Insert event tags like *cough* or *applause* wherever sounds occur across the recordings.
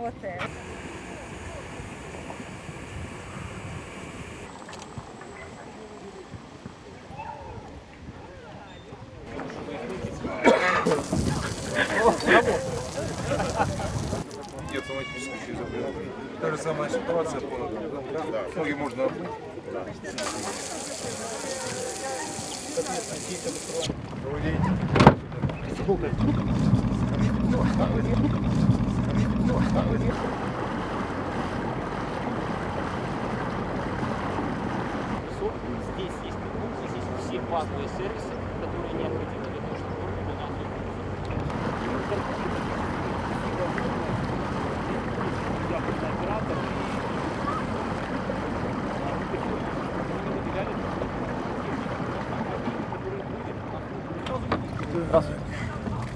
молодець. Нет, автоматически через Та же самая ситуация по да. Ноги можно обмыть. Да. Вы видите? Здесь есть пункты, здесь все базовые сервисы, которые необходимы для того, чтобы выполнять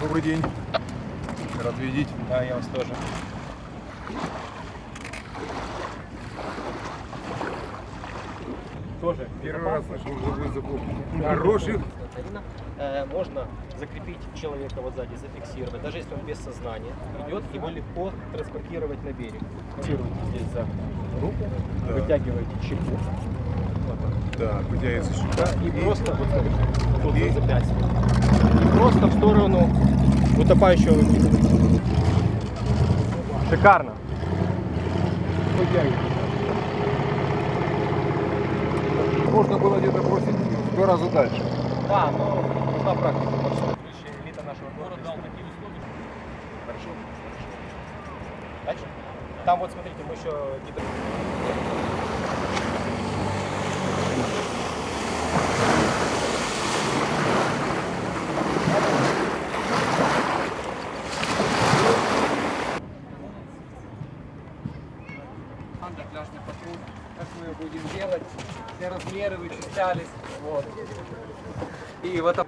Добрый день. Видеть. Да, я вас тоже. Тоже Первый раз слышу вызов *laughs* хороших. Э, можно закрепить человека вот сзади, зафиксировать, даже если он без сознания идет, его легко транспортировать на берег. Фиксируете здесь за руку, Да. вытягиваете так. Да, вытягивается щека. и просто вот тут за запястье. И просто в сторону утопающего выкидываете. Шикарно. Можно было где-то бросить в два раза дальше. Да, но нужна практика. Элита нашего города дал такие условия. Хорошо. Дальше. Там вот смотрите, мы еще гидро- как мы будем делать, все размеры вычислялись, вот. И в этом...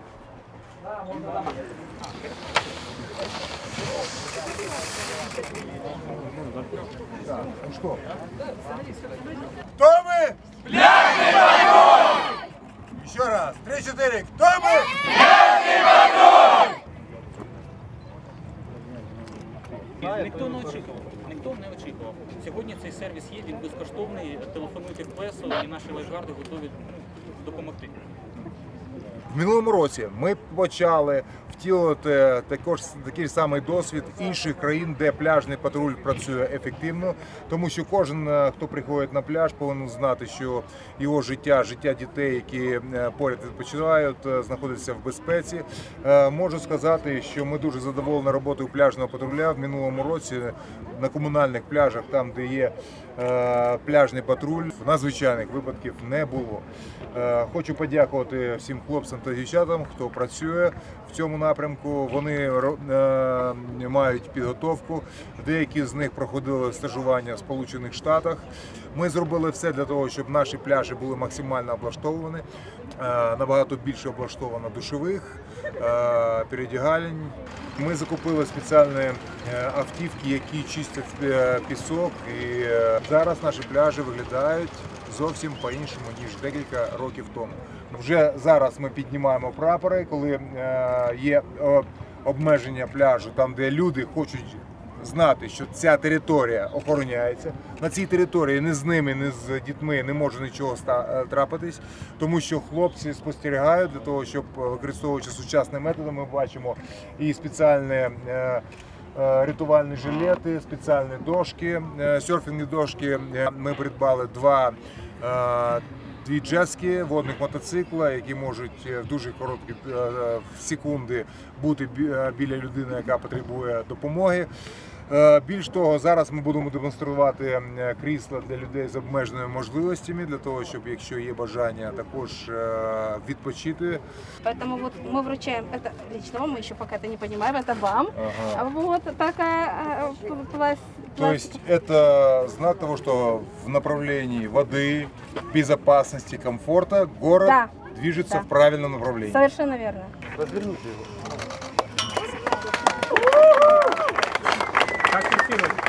Ну что? Кто мы? Пляжный! Еще раз. Три-четыре. Кто мы? Ніхто не очікував. Ніхто не очікував. Сьогодні цей сервіс є, він безкоштовний. Телефонуйте в ПЕСО і наші лайфгарди готові допомогти. В минулому році ми почали втілити також такий самий досвід інших країн, де пляжний патруль працює ефективно, тому що кожен, е, хто приходить на пляж, повинен знати, що його життя, життя дітей, які е, поряд відпочивають, е, знаходиться в безпеці. Можу сказати, що ми дуже задоволені роботою пляжного патруля в минулому році на комунальних пляжах, там де є пляжний патруль, надзвичайних випадків не було. Хочу подякувати всім хлопцям та дівчатам, хто працює в цьому напрямку. Вони ро- е, мають підготовку. Деякі з них проходили стажування в Сполучених Штатах. Ми зробили все для того, щоб наші пляжі були максимально облаштовані, е, набагато більше облаштовано душових, е, передягальень. Ми закупили спеціальні е, автівки, які чистять е, пісок. І е, зараз наші пляжі виглядають зовсім по-іншому, ніж декілька років тому. Вже зараз ми піднімаємо прапори, коли е, є е, обмеження пляжу, там де люди хочуть знати, що ця територія охороняється. На цій території ні з ними, ні з дітьми не може нічого е, трапитись, тому що хлопці спостерігають для того, щоб використовуючи сучасні методи, ми бачимо і спеціальні. Рятувальні жилети, спеціальні дошки, е, дошки. Ми придбали два дві джески, водних мотоцикла, які можуть е, в дуже короткі е, секунди бути бі- е, біля людини, яка потребує допомоги. Е, Більш того, зараз ми будемо демонструвати е, крісла для людей з обмеженими можливостями, для того, щоб, якщо є бажання, також е, відпочити. Поэтому вот мы вручаем это лично вам, мы еще пока это не понимаем, это вам. Ага. А вот такая а, п- пласт- То есть это знак того, что в направлении воды, безопасности, комфорта город Да. движется Да. в правильном направлении. Совершенно верно. Развернуть его. Так, спасибо.